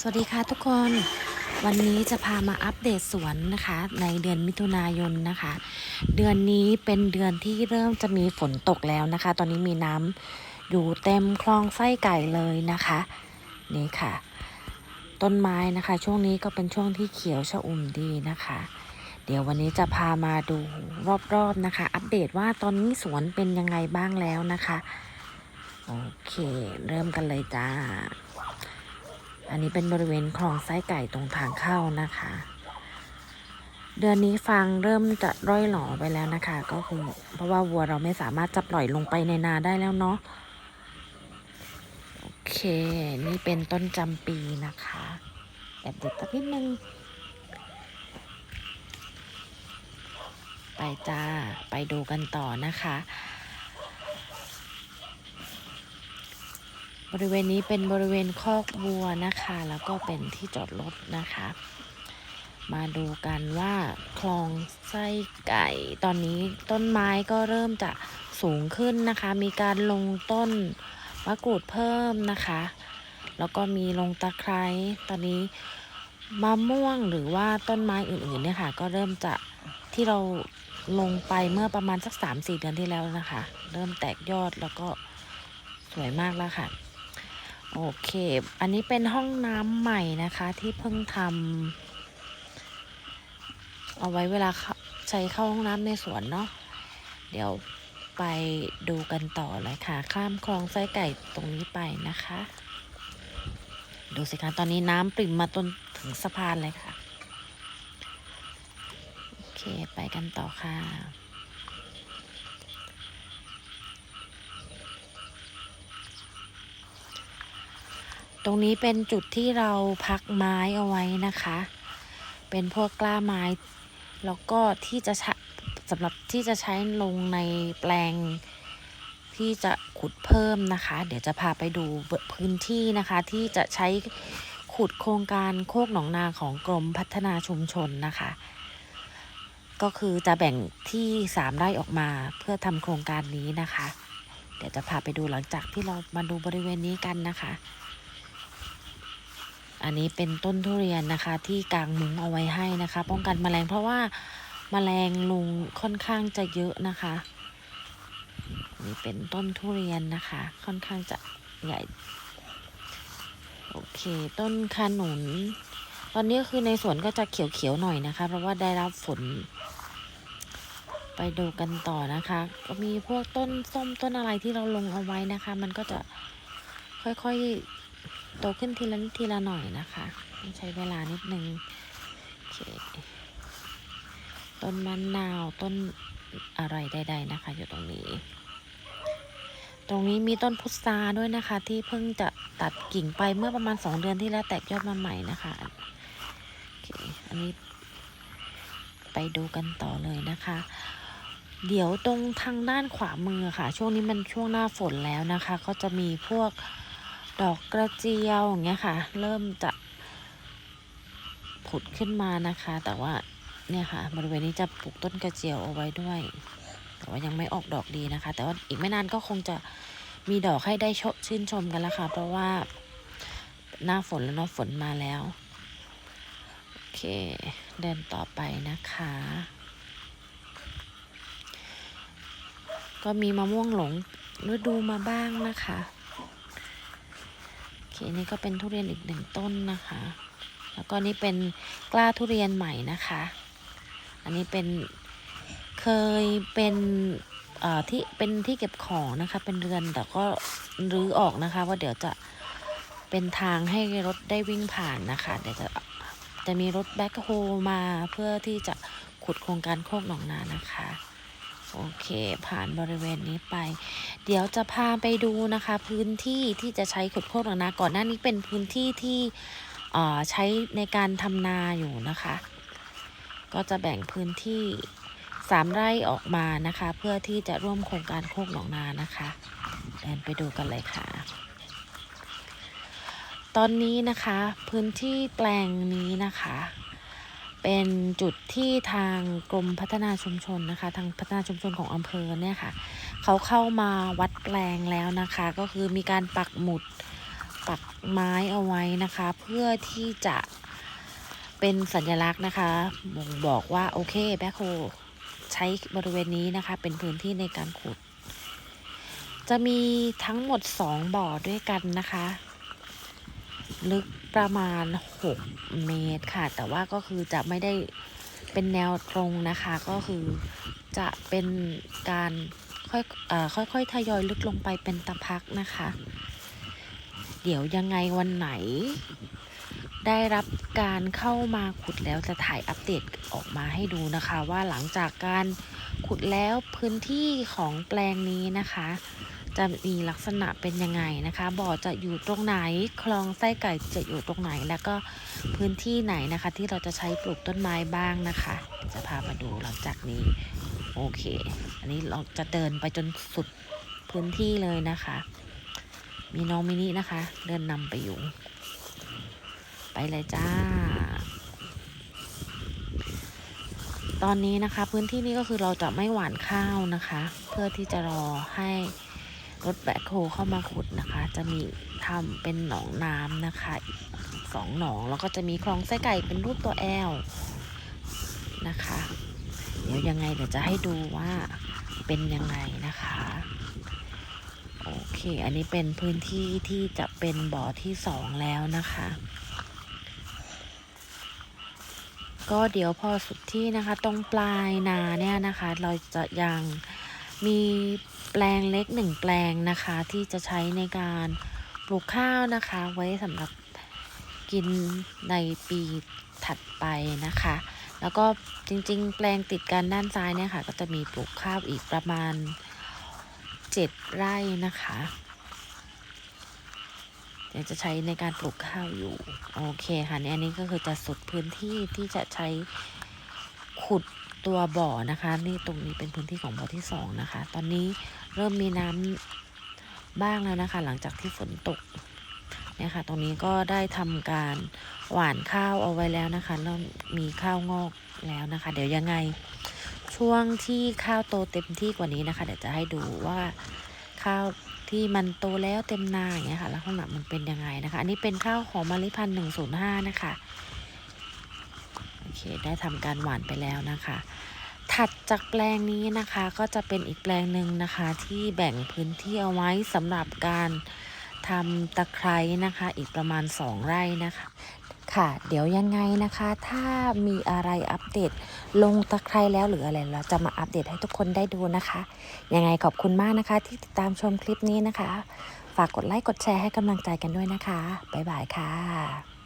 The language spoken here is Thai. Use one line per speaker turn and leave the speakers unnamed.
สวัสดีค่ะทุกคน วันนี้จะพามาอัปเดตสวนนะคะ ในเดือนมิถุนายนนะคะ เดือนนี้เป็นเดือนที่เริ่มจะมีฝนตกแล้วนะคะ ตอนนี้มีน้ำอยู่เต็มคลองไส้ไก่เลยนะคะ นี่ค่ะ ต้นไม้นะคะ ช่วงนี้ก็เป็นช่วงที่เขียวชอุ่มดีนะคะ เดี๋ยววันนี้จะพามาดูรอบๆนะคะ อัปเดตว่าตอนนี้สวนเป็นยังไงบ้างแล้วนะคะ โอเค เริ่มกันเลยจ้า อันนี้เป็นบริเวณคลองไส้ไก่ตรงทางเข้านะคะ เดือนนี้ฟางเริ่มจะร่อยหลอไปแล้วนะคะ ก็คือเพราะว่าวัวเราไม่สามารถจะปล่อยลงไปในนาได้แล้วเนาะโอเค นี่เป็นต้นจำปีนะคะแอบเด็ดสักนิดนึง ไปจ้า ไปดูกันต่อนะคะ บริเวณนี้เป็นบริเวณคอกวัวนะคะ แล้วก็เป็นที่จอดรถนะคะ มาดูกันว่าคลองไส้ไก่ ตอนนี้ต้นไม้ก็เริ่มจะสูงขึ้นนะคะ มีการลงต้นมะกรูดเพิ่มนะคะ แล้วก็มีลงตะไคร้ตอนนี้มะม่วงหรือว่าต้นไม้อื่นๆเนี่ยค่ะ ก็เริ่มจะที่เราลงไปเมื่อประมาณสักสามสี่เดือนที่แล้วนะคะ เริ่มแตกยอดแล้วก็สวยมากแล้วค่ะ โอเค อันนี้เป็นห้องน้ำใหม่นะคะ ที่เพิ่งทำเอาไว้เวลาใช้เข้าห้องน้ำในสวนเนาะเดี๋ยวไปดูกันต่อเลยค่ะ ข้ามคลองไส้ไก่ตรงนี้ไปนะคะ ดูสิคะตอนนี้น้ำปริ่มมาจนถึงสะพานเลยค่ะ โอเค ไปกันต่อค่ะ รงนี้เป็นจุดที่เราพักไม้เอาไว้นะคะ เป็นพวกกล้าไม้ แล้วก็ที่จะสำหรับที่จะใช้ลงในแปลงที่จะขุดเพิ่มนะคะ เดี๋ยวจะพาไปดูพื้นที่นะคะ ที่จะใช้ขุดโครงการโคกหนองนาของกรมพัฒนาชุมชนนะคะ ก็คือจะแบ่งที่สามไร่ออกมาเพื่อทำโครงการนี้นะคะ เดี๋ยวจะพาไปดูหลังจากที่เรามาดูบริเวณนี้กันนะคะ อันนี้เป็นต้นทุเรียนนะคะ ที่กางมุ้งเอาไว้ให้นะคะ ป้องกันแมลงเพราะว่าแมลงลุงค่อนข้างจะเยอะนะคะ นี่เป็นต้นทุเรียนนะคะ ค่อนข้างจะใหญ่ โอเค ต้นขนุน ตอนนี้คือในสวนก็จะเขียวๆหน่อยนะคะ เพราะว่าได้รับฝน ไปดูกันต่อนะคะ ก็มีพวกต้นส้มต้นอะไรที่เราลงเอาไว้นะคะ มันก็จะค่อยๆ โตขึ้นทีละนิดทีละหน่อยนะคะต้องใช้เวลานิดนึงโอเคต้นมะนาวต้นอะไรใด ๆ นะคะ อยู่ตรงนี้ ตรงนี้มีต้นพุทราด้วยนะคะ ที่เพิ่งจะตัดกิ่งไปเมื่อประมาณสองเดือนที่แล้วแตกยอดมาใหม่นะคะโอเคอันนี้ไปดูกันต่อเลยนะคะ เดี๋ยวตรงทางด้านขวามือค่ะ ช่วงนี้มันช่วงหน้าฝนแล้วนะคะ ก็จะมีพวก ดอกกระเจียวอย่างเงี้ยค่ะ เริ่มจะผุดขึ้นมานะคะ แต่ว่าเนี่ยค่ะ บริเวณนี้จะปลูกต้นกระเจียวเอาไว้ด้วย แต่ว่ายังไม่ออกดอกดีนะคะ แต่ว่าอีกไม่นานก็คงจะมีดอกให้ได้ชชื่นชมกันแล้วค่ะ เพราะว่าหน้าฝนแล้วเนาะฝนมาแล้ว โอเค เดินต่อไปนะคะ ก็มีมะม่วงหลงฤดูมาบ้างนะคะ คนี่ก็เป็นทุเรียนอีกหนึ่งต้นนะคะ แล้วก็นี่เป็นกล้าทุเรียนใหม่นะคะ อันนี้เป็นเคยเป็นเอ่อที่เป็นที่เก็บของนะคะเป็นเรือนแต่ก็รื้อออกนะคะ ว่าเดี๋ยวจะเป็นทางให้รถได้วิ่งผ่านนะคะ เดี๋ยวจะจะมีรถแบ็คโฮมาเพื่อที่จะขุดโครงการโคกหนองนานะคะ โอเค ผ่านบริเวณนี้ไป เดี๋ยวจะพาไปดูนะคะ พื้นที่ที่จะใช้ขุดโคกหนองนาก่อนหน้านี้เป็นพื้นที่ที่ใช้ในการทำนาอยู่นะคะ ก็จะแบ่งพื้นที่สามไร่ออกมานะคะ เพื่อที่จะร่วมโครงการโคกหนองนานะคะเดินไปดูกันเลยค่ะ ตอนนี้นะคะ พื้นที่แปลงนี้นะคะ เป็นจุดที่ทางกรมพัฒนาชุมชนนะคะ ทางพัฒนาชุมชนของอำเภอเนี่ยค่ะ เขาเข้ามาวัดแปลงแล้วนะคะ ก็คือมีการปักหมุดปักไม้เอาไว้นะคะ เพื่อที่จะเป็นสัญลักษณ์นะคะบ่งบอกว่าโอเคแบคโฮใช้บริเวณนี้นะคะ เป็นพื้นที่ในการขุด จะมีทั้งหมด 2 บ่อด้วยกันนะคะ ลึกประมาณ 6 เมตรค่ะ แต่ว่าก็คือจะไม่ได้เป็นแนวตรงนะคะ ก็คือจะเป็นการค่อยอค่อยๆทยอยลึกลงไปเป็นตะพักนะคะ เดี๋ยวยังไงวันไหน ได้รับการเข้ามาขุดแล้วจะถ่ายอัปเดตออกมาให้ดูนะคะ ว่าหลังจากการขุดแล้วพื้นที่ของแปลงนี้นะคะ จะมีลักษณะเป็นยังไงนะคะ บ่อจะอยู่ตรงไหน คลองไส้ไก่จะอยู่ตรงไหน แล้วก็พื้นที่ไหนนะคะ ที่เราจะใช้ปลูกต้นไม้บ้างนะคะ จะพามาดูหลังจากนี้ โอเค อันนี้เราจะเดินไปจนสุดพื้นที่เลยนะคะ มีน้องมินินะคะ เดินนำไปอยู่ ไปเลยจ้าตอนนี้นะคะพื้นที่นี้ก็คือเราจะไม่หว่านข้าวนะคะ เพื่อที่จะรอให้ รถแบคโฮเข้ามาขุดนะคะ จะมีทำเป็นหนองน้ำนะคะสองหนองแล้วก็จะมีคลองไส้ไก่เป็นรูปตัวแอลนะคะ เดี๋ยวยังไงเดี๋ยวจะให้ดูว่าเป็นยังไงนะคะโอเค อันนี้เป็นพื้นที่ที่จะเป็นบ่อที่สองแล้วนะคะ ก็เดี๋ยวพอสุดที่นะคะ ตรงปลายนาเนี่ยนะคะ เราจะยัง มีแปลงเล็กหนึ่งแปลงนะคะที่จะใช้ในการปลูกข้าวนะคะ ไว้สำหรับกินในปีถัดไปนะคะ แล้วก็จริงๆ แปลงติดกันด้านซ้ายเนี่ยค่ะ ก็จะมีปลูกข้าวอีกประมาณเจ็ดไร่นะคะเดี๋ยวจะใช้ในการปลูกข้าวอยู่ โอเคค่ะเนี่ยอันนี้ก็คือจะสุดพื้นที่ที่จะใช้ขุด ตัวบ่อนะคะ นี่ตรงนี้เป็นพื้นที่ของบ่อที่สองนะคะ ตอนนี้เริ่มมีน้ำบ้างแล้วนะคะ หลังจากที่ฝนตกเนี่ยค่ะ ตรงนี้ก็ได้ทำการหว่านข้าวเอาไว้แล้วนะคะเริ่มมีข้าวงอกแล้วนะคะ เดี๋ยวยังไงช่วงที่ข้าวโตเต็มที่กว่านี้นะคะ เดี๋ยวจะให้ดูว่าข้าวที่มันโตแล้วเต็มนาอย่างเงี้ยค่ะลักษณะมันเป็นยังไงนะคะ อันนี้เป็นข้าวหอมมะลิพันธุ์หนึ่งศูนย์ห้านะคะ เค ได้ทำการหว่านไปแล้วนะคะ ถัดจากแปลงนี้นะคะก็จะเป็นอีกแปลงหนึ่งนะคะ ที่แบ่งพื้นที่เอาไว้สำหรับการทำตะไคร้นะคะ อีกประมาณ 2 ไร่นะคะค่ะเดี๋ยวยังไงนะคะ ถ้ามีอะไรอัปเดตลงตะไคร้แล้วหรืออะไรเราจะมาอัปเดตให้ทุกคนได้ดูนะคะ ยังไงขอบคุณมากนะคะ ที่ติดตามชมคลิปนี้นะคะ ฝากกดไลค์กดแชร์ให้กำลังใจกันด้วยนะคะ บ๊ายบายค่ะ